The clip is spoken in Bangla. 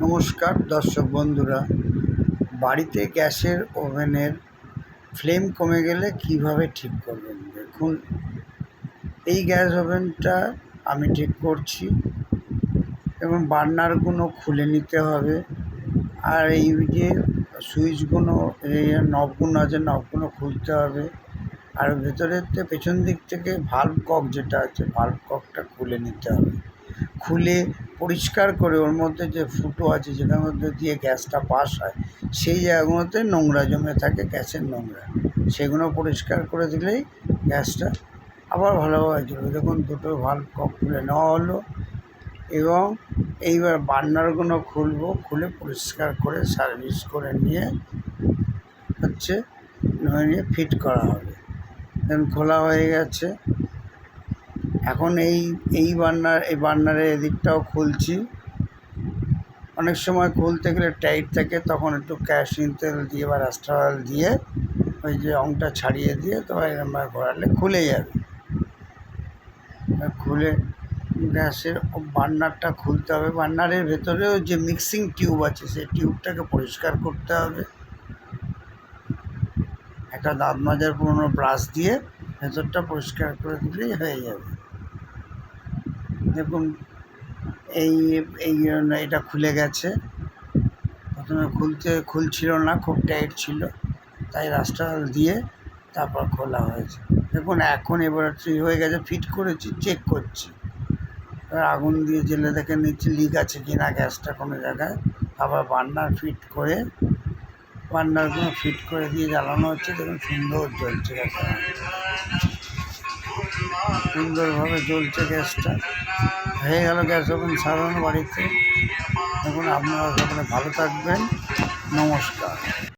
নমস্কার, দর্শক বন্ধুরা। বাড়িতে গ্যাসের ওভেনের ফ্লেম কমে গেলে কীভাবে ঠিক করবেন? দেখুন, এই গ্যাস ওভেনটা আমি ঠিক করছি এবং বার্নারগুলো খুলে নিতে হবে। আর এই যে সুইচগুলো, এই নবগুলো আছে, নবগুলো খুলতে হবে। আর ভেতরের পেছন দিক থেকে ভাল্ব কক যেটা আছে ভাল্ব ককটা খুলে নিতে হবে। খুলে পরিষ্কার করে ওর মধ্যে যে ফুটো আছে যেটার মধ্যে দিয়ে গ্যাসটা পাস হয়, সেই জায়গাগুলোতে নোংরা জমে থাকে গ্যাসের নোংরা। সেগুলো পরিষ্কার করে দিলেই গ্যাসটা আবার ভালোভাবে চলবে। দেখুন, দুটো ভাল্ব কক খুলে নেওয়া হলো এবং এইবার বার্নারগুলো খুলবো, খুলে পরিষ্কার করে সার্ভিস করে নিয়ে হচ্ছে, নিয়ে ফিট করা হবে। খোলা হয়ে গেছে। এখন এই এই বার্নার এই বার্নারের এদিকটাও খুলছি। অনেক সময় খুলতে গেলে টাইট থাকে, তখন একটু ক্যাশিন তেল দিয়ে বা রাস্টার দিয়ে ওই যে অংটা ছাড়িয়ে দিয়ে তবে এরকমভাবে ঘোরালে খুলে যাবে। খুলে গ্যাসের বার্নারটা খুলতে হবে। বার্নারের ভেতরেও যে মিক্সিং টিউব আছে, সেই টিউবটাকে পরিষ্কার করতে হবে। একটা দাঁত মাজার পুরোনো ব্রাশ দিয়ে ভেতরটা পরিষ্কার করে দিলেই হয়ে যাবে। দেখুন, এই এই এটা খুলে গেছে। প্রথমে খুলতে, খুলছিল না, খুব টাইট ছিল। তাই রাস্তা দিয়ে তারপর খোলা হয়েছে। দেখুন, এখন এবার হয়ে গেছে ফিট করেছি চেক করছি। এবার আগুন দিয়ে জেলে দেখে নিচ্ছি লিক আছে কি না গ্যাসটা কোনো জায়গায়। আবার বার্নার ফিট করে বার্নারগুলো ফিট করে দিয়ে জ্বালানো হচ্ছে। দেখুন, সুন্দর জ্বলছে। গ্যাসটা সুন্দরভাবে জ্বলছে গ্যাসটা। হয়ে গেল গ্যাস ওভেন সাধারণ বাড়িতে। এখন আপনারা সকলে ভালো থাকবেন। নমস্কার।